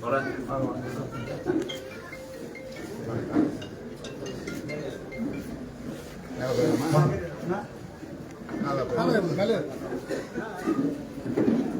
好嘞。Thank you.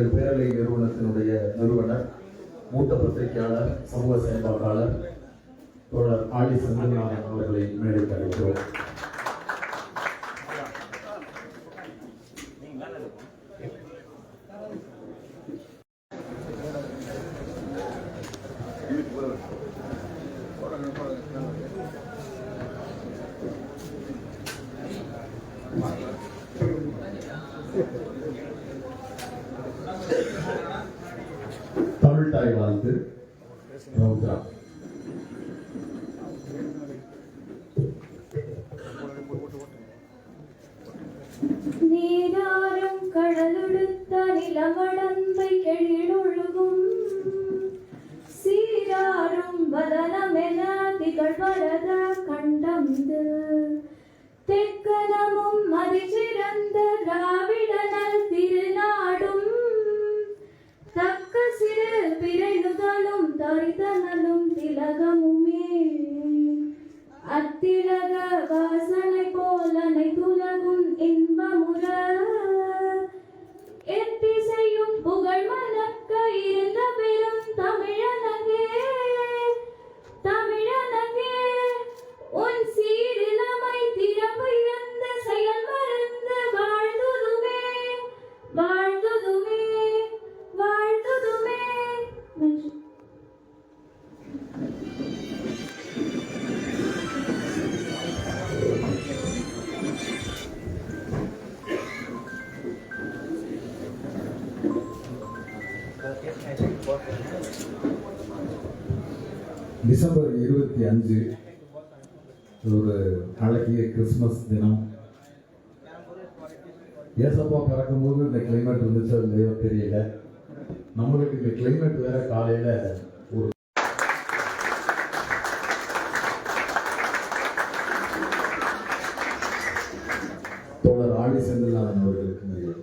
எங்கள் பேரலை நிறுவனத்தினுடைய நிறுவனர் மூத்த பத்திரிகையாளர் சமூக செயல்பாட்டாளர் தோழர் ஆடி சந்திரநாதன் அவர்களை மேடைக்கு அழைக்கிறோம் you. அத்திலக வாசனை டிசம்பர் இருபத்தி அஞ்சு ஒரு அழகிய கிறிஸ்மஸ் தினம். ஏசப்பா பிறக்கும்போது இந்த கிளைமேட் இருந்துச்சு இல்லையோ தெரியல. நம்மளுக்கு இந்த கிளைமேட் வேற காலையில ஒரு தோழர் ஆடி செந்தில்நாதன் அவர்களுக்கு நிறைய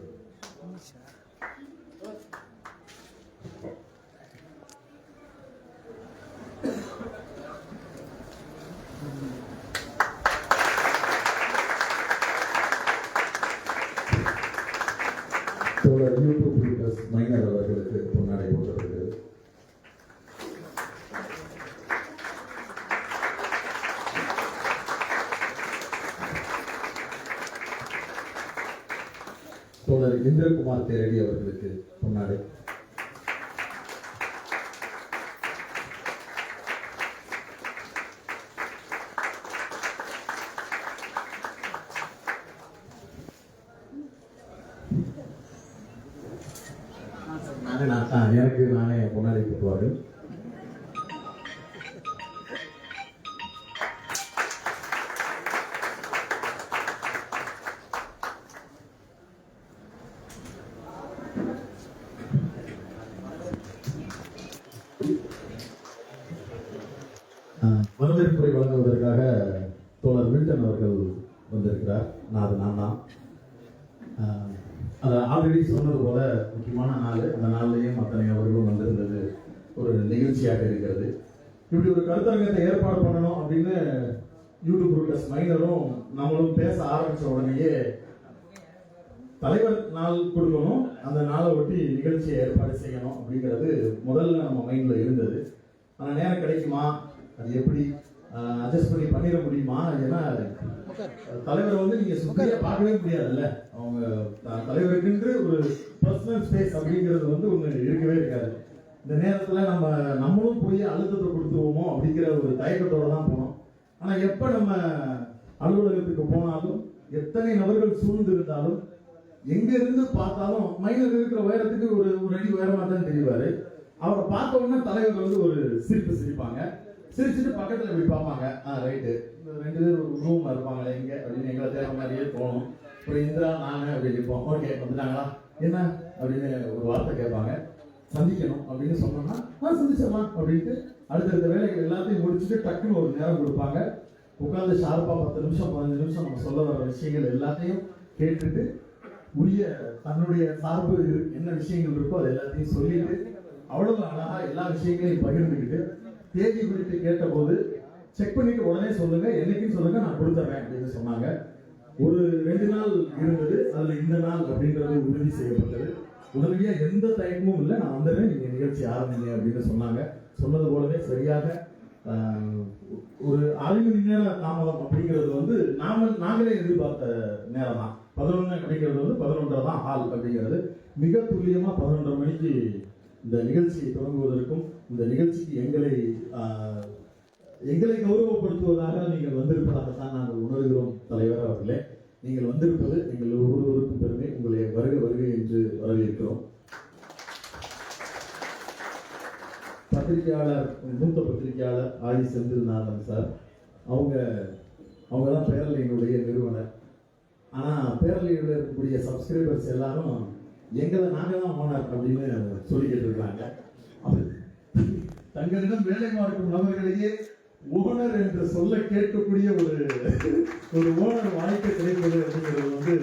தோழர் யூடியூப் யூடியூபர்ஸ் மைனர் அவர்களுக்கு பொன்னாடை போட்டிருக்கிறது தோழர் இந்திரகுமார் தேரடி அவர்களுக்கு பொன்னாடை நான் தான் எனக்கு நானே பொன்னாடை போட்டுவார்கள் நான் அது நான் தான் அதை ஆல்ரெடி சொன்னது போல முக்கியமான நாள் அந்த நாள்லேயும் அத்தனை அவர்களும் வந்திருந்தது. ஒரு நிகழ்ச்சியாக இருக்கிறது. இப்படி ஒரு கருத்தரங்கத்தை ஏற்பாடு பண்ணணும் அப்படின்னு யூடியூப் ரூட்டர்ஸ் மைனரும் நம்மளும் பேச ஆரம்பித்த உடனேயே தலைவர் நாள் கொடுக்கணும் அந்த நாளை ஒட்டி நிகழ்ச்சியை ஏற்பாடு செய்யணும் அப்படிங்கிறது முதல்ல நம்ம மைண்டில் இருந்தது. ஆனால் நேரம் கிடைக்குமா? அது எப்படி? அட்ஜஸ்ட் பண்ணி பண்ணிட முடியுமா? ஏன்னா தலைவர் வந்து நீங்க சுத்தியா பார்க்கவே முடியாதுல்ல. அவங்க தலைவருக்குன்று ஒரு பர்சனல் ஸ்பேஸ் அப்படிங்கிறது வந்து ஒண்ணு இருக்கவே இருக்காது. இந்த நேரத்துல நம்ம நம்மளும் போய் அழுத்தத்தை கொடுத்துருவோமோ அப்படிங்கிற ஒரு தயக்கத்தோட தான் போனோம். ஆனா எப்ப நம்ம அலுவலகத்துக்கு போனாலும் எத்தனை நபர்கள் சூழ்ந்து இருந்தாலும் எங்க இருந்து பார்த்தாலும் மைனர் இருக்கிற உயரத்துக்கு ஒரு ஒரு அடி உயரமா தான் தெரிவாரு. அவரை பார்த்த உடனே தலைவர் வந்து ஒரு சிரிப்பு சிரிப்பாங்க. சிரிச்சுட்டு பக்கத்தில் போய் பார்ப்பாங்க. ஆ ரைட்டு ரெண்டு பேர் ஒரு ரூம் இருப்பாங்களே எங்கே அப்படின்னு எங்களை தேவை மாதிரியே போகணும் அப்புறம் இந்திரா நான் அப்படின்னு இருப்போம் ஓகே வந்துட்டாங்களா? என்ன? அப்படின்னு ஒரு வார்த்தை கேட்பாங்க. சந்திக்கணும் அப்படின்னு சொன்னோம்னா ஆ சந்திச்சிடலாம் அப்படின்ட்டு அடுத்தடுத்த வேலைகள் எல்லாத்தையும் முடிச்சுட்டு டக்குன்னு ஒரு நேரம் கொடுப்பாங்க. உட்காந்து ஷார்ப்பாக பத்து நிமிஷம் பதினஞ்சு நிமிஷம் நம்ம சொல்ல வர விஷயங்கள் எல்லாத்தையும் கேட்டுட்டு உரிய தன்னுடைய சார்பு என்ன விஷயங்கள் இருக்கோ அது எல்லாத்தையும் சொல்லிட்டு அவ்வளவு அழகாக எல்லா விஷயங்களையும் பகிர்ந்துக்கிட்டு தேதி குறித்து கேட்டபோது செக் பண்ணிட்டு உடனே சொல்லுங்க என்னைக்கும் சொல்லுங்க நான் கொடுத்துறேன் அப்படின்னு சொன்னாங்க. ஒரு ரெண்டு நாள் இருந்தது அதுல இந்த நாள் அப்படின்றது உறுதி செய்யப்பட்டது. உடனடியா எந்த தயக்கமும் இல்லை நான் வந்துடுறேன் நீங்க நிகழ்ச்சி ஆரம்பிங்க அப்படின்னு சொன்னாங்க. சொன்னது போலவே சரியாக ஒரு அரை மணி நேர தாமதம் அப்படிங்கிறது வந்து நாம நாங்களே எதிர்பார்த்த நேரம் தான் பதினொன்று அப்படிங்கிறது வந்து பதினொன்றரை தான் ஹால் அப்படிங்கிறது. மிக துல்லியமாக பதினொன்றரை மணிக்கு இந்த நிகழ்ச்சியை தொடங்குவதற்கும் இந்த நிகழ்ச்சிக்கு எங்களை எங்களை கௌரவப்படுத்துவதாக நீங்கள் வந்திருப்பதாகத்தான் நாங்கள் உணர்கிறோம் தலைவர் அவர்களே. நீங்கள் வந்திருப்பது எங்கள் ஒவ்வொருவருக்கும் பெருமை. உங்களை வருக வருகை என்று வரவேற்கிறோம். பத்திரிகையாளர் மூத்த பத்திரிகையாளர் ஆதி செந்தில்நாதன் சார். அவங்க அவங்க தான் பேரலையினுடைய நிறுவனர். ஆனால் பேரலையில் இருக்கக்கூடிய சப்ஸ்கிரைபர்ஸ் எல்லாரும் எங்களை நாங்கள் தான் ஓனர் அப்படின்னு சொல்லிக்கிட்டு இருக்காங்க அது தங்களிடம் வேலை பார்க்கும் நபர்களையே ஓனர் என்று சொல்ல கேட்கக்கூடிய ஒரு ஒரு ஓனர் வாழ்க்கை கிடைப்பது அப்படிங்கிறது வந்து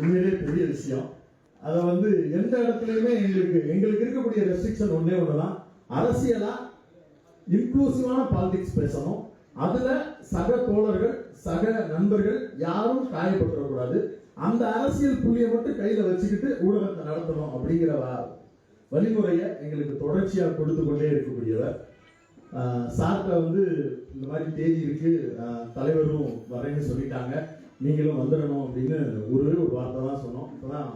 உண்மையிலே பெரிய விஷயம். அதை வந்து எந்த இடத்துலையுமே எங்களுக்கு எங்களுக்கு இருக்கக்கூடிய ரெஸ்ட்ரிக்ஷன் ஒன்றே ஒண்ணுதான். அரசியலா இன்க்ளூசிவான பாலிடிக்ஸ் பேசணும். அதுல சக தோழர்கள் சக நண்பர்கள் யாரும் காயப்பட்டுறக்கூடாது அந்த அரசியல் புள்ளியை மட்டும் கையில வச்சுக்கிட்டு ஊடகத்தை நடத்தணும் அப்படிங்கிற வழிமுறையை எங்களுக்கு தொடர்ச்சியாக கொடுத்து கொண்டே இருக்கக்கூடியவர். சார்ட்ட வந்து இந்த மாதிரி தேதி இருக்கு. தலைவரும் வரேன்னு சொல்லிட்டாங்க. நீங்களும் வந்துடணும் அப்படின்னு ஒரே ஒரு வார்த்தை தான் சொன்னோம். இப்பதான்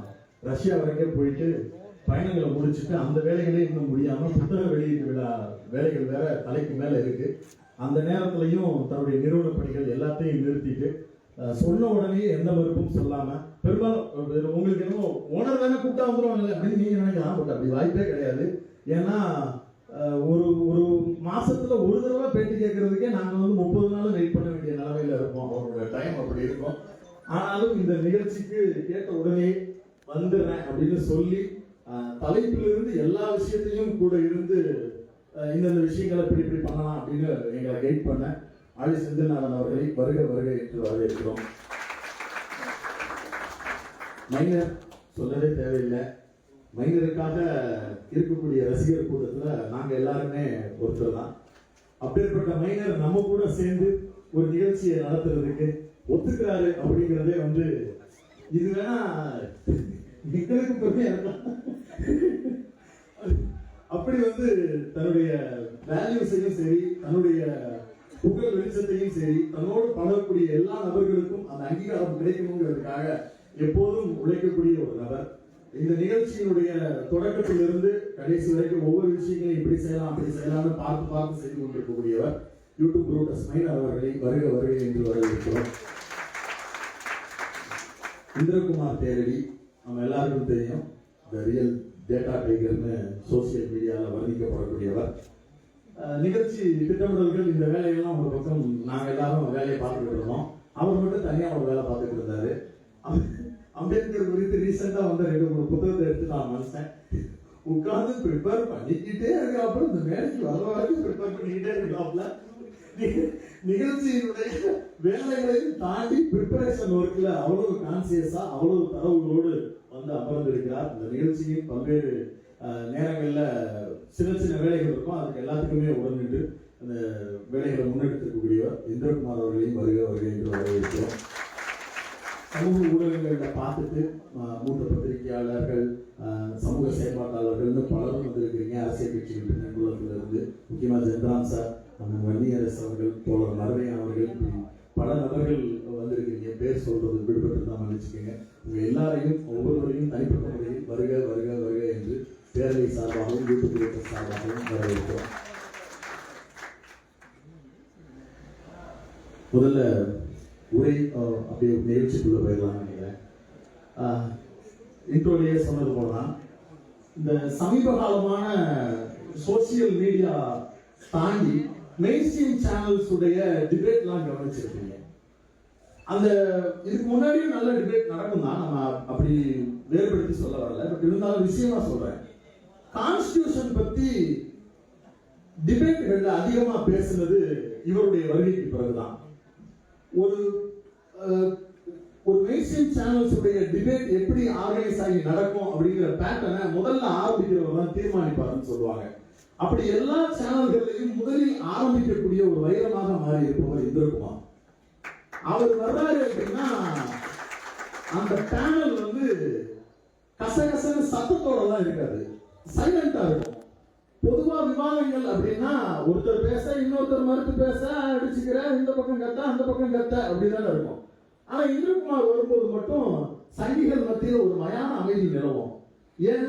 ரஷ்யா வரைக்கும் போயிட்டு பயணங்களை முடிச்சுட்டு அந்த வேலைகளே இன்னும் முடியாம புத்தக வெளியீட்டு விழா வேலைகள் வேற தலைக்கு மேல இருக்கு. அந்த நேரத்திலையும் தன்னுடைய நிறுவன பணிகள் எல்லாத்தையும் நிறுத்திட்டு சொன்ன உடனே எந்த மறுப்பும் சொல்லாம பெரும்பாலும் உங்களுக்கு என்னமோ ஓனர் தானே கூப்பிட்டா வந்துருவாங்கல்ல அப்படின்னு நீங்க நினைக்கலாம். பட் அப்படி வாய்ப்பே கிடையாது. ஏன்னா ஒரு ஒரு மாசத்துல ஒரு தடவை பேட்டி கேட்கறதுக்கே நாங்க வந்து முப்பது நாள் வெயிட் பண்ண வேண்டிய நிலைமையில இருப்போம். அவரோட டைம் அப்படி இருக்கும். ஆனாலும் இந்த நிகழ்ச்சிக்கு கேட்ட உடனே வந்துடுறேன் அப்படின்னு சொல்லி ஆஹ் தலைப்பிலிருந்து எல்லா விஷயத்தையும் கூட இருந்து இந்தந்த விஷயங்களை இப்படி இப்படி பண்ணலாம் அப்படின்னு எங்களை கைட் பண்ண ஆழி செந்தில்நாதன் அவர்களை வருக வருக என்று வரவேற்கிறோம். மைனர் சொல்லவே தேவையில்லை. மைனருக்காக இருக்கக்கூடிய ரசிகர் கூட்டத்தில் நாங்கள் எல்லாருமே ஒருத்தர் தான். அப்பேற்பட்ட மைனர் நம்ம கூட சேர்ந்து ஒரு நிகழ்ச்சியை நடத்துறதுக்கு ஒத்துக்கிறாரு அப்படிங்கிறதே வந்து இது வேணா எங்களுக்கு பெருமையா அப்படி வந்து தன்னுடைய வேல்யூஸையும் சரி தன்னுடைய உங்கள் வெளிச்சத்தையும் சரி தன்னோடு பழகக்கூடிய எல்லா நபர்களுக்கும் அந்த அங்கீகாரம் கிடைக்கணுங்கிறதுக்காக எப்போதும் உழைக்கக்கூடிய ஒரு நபர். இந்த நிகழ்ச்சியினுடைய தொடக்கத்திலிருந்து கடைசி வரைக்கும் ஒவ்வொரு விஷயங்களையும் இப்படி செய்யலாம் அப்படி செய்யலாம்னு பார்த்து பார்த்து செய்து கொண்டிருக்கக்கூடியவர் யூடியூப் ரூட்டஸ் மைனர் அவர்களை வருக வருக என்று வரவேற்கிறோம். இந்திரகுமார் தேரடி நம்ம எல்லாருக்கும் தெரியும் ரியல் டேட்டா டைகர்னு சோசியல் மீடியாவில் வர்ணிக்கப்படக்கூடியவர். நிகழ்ச்சி திட்டமிடல்கள் இந்த வேலையெல்லாம் ஒரு பக்கம் நாங்கள் எல்லாரும் வேலையை பார்த்துக்கிட்டு இருந்தோம். அவர் மட்டும் தனியாக ஒரு வேலை பார்த்துக்கிட்டு இருந்தாரு. அம்- அம்பேத்கர் குறித்து ரீசெண்டாக வந்து ரெண்டு மூணு புத்தகத்தை எடுத்து நான் மனுஷன் உட்காந்து ப்ரிப்பேர் பண்ணிக்கிட்டே இருக்க அப்புறம் இந்த வேலைக்கு வர வரைக்கும் ப்ரிப்பேர் பண்ணிக்கிட்டே இருக்காப்ல நிகழ்ச்சியினுடைய வேலைகளையும் தாண்டி ப்ரிப்பரேஷன் ஒர்க்கில் அவ்வளவு கான்சியஸாக அவ்வளவு தரவுகளோடு வந்து அமர்ந்திருக்கிறார். இந்த நிகழ்ச்சியின் பல்வேறு நேரங்களில் சின்ன சின்ன இருக்கும் அதுக்கு எல்லாத்துக்குமே உடனிட்டு அந்த வேலைகளை முன்னெடுத்திருக்கக்கூடியவர் இந்திரகுமார் அவர்களையும் வருக வருகை என்று வரவேற்கிறோம். சமூக ஊடகங்களில் பார்த்துட்டு மூத்த பத்திரிகையாளர்கள் சமூக செயல்பாட்டாளர்கள் பலரும் வந்திருக்கிறீங்க. அரசியல் கட்சிகள் நண்பர்களிலிருந்து முக்கியமாக ஜென்ராம் சார் நம்ம வன்னியரசு அவர்கள் தோழர் நரவையன் அவர்கள் பல நபர்கள் வந்திருக்கிறீங்க. பேர் சொல்றது விடுபட்டு தான் மன்னிச்சுக்கோங்க. உங்கள் எல்லாரையும் ஒவ்வொருவரையும் தனிப்பட்ட முறையில் வருக வருக வருக பேரவை சார்பாகவும் யூடியூப் குழுக்கள் சார்பாகவும் வரவேற்கிறோம். முதல்ல உரை அப்படியே நிகழ்ச்சிக்குள்ள போயிடலாம் நினைக்கிறேன். இன்ட்ரோலேயே சொன்னது போலாம் இந்த சமீப காலமான சோசியல் மீடியா தாண்டி மெயின்ஸ்ட்ரீம் சேனல்ஸ் உடைய டிபேட்லாம் கவனிச்சிருக்கீங்க அந்த இதுக்கு முன்னாடியும் நல்ல டிபேட் நடக்கும் தான் நம்ம அப்படி வேறுபடுத்தி சொல்ல வரல. பட் இருந்தாலும் விஷயமா சொல்றேன். கான்ஸ்டியூஷன் பத்தி டிபேட்டுகள்ல அதிகமா பேசுனது இவருடைய வருகைக்கு பிறகுதான். ஒரு ஒரு மெயின்ஸ்ட்ரீம் சேனல்ஸ் உடைய டிபேட் எப்படி ஆர்கனைஸ் ஆகி நடக்கும் அப்படிங்கிற பேட்டர்னை முதல்ல ஆரம்பிக்கிறவர் தான் தீர்மானிப்பாருன்னு சொல்லுவாங்க. அப்படி எல்லா சேனல்களையும் முதலில் ஆரம்பிக்கக்கூடிய ஒரு வைரமாக மாறி இருப்பவர் இந்திரகுமார். அவர் வர்றாரு அப்படின்னா அந்த பேனல் வந்து கசகசன்னு சத்தத்தோட தான் இருக்காது சைலண்டா இருக்கும். பொதுவா விவாதங்கள் அப்படின்னா ஒருத்தர் பேச இன்னொருத்தர் மறுத்து பேச அடிச்சுக்கிற இந்த பக்கம் கத்த அந்த பக்கம் கத்த அப்படிதானே இருக்கும். ஆனா இந்திரகுமார் வரும்போது மட்டும் சங்கிகள் மத்தியில் ஒரு மயான அமைதி நிலவும். ஏன்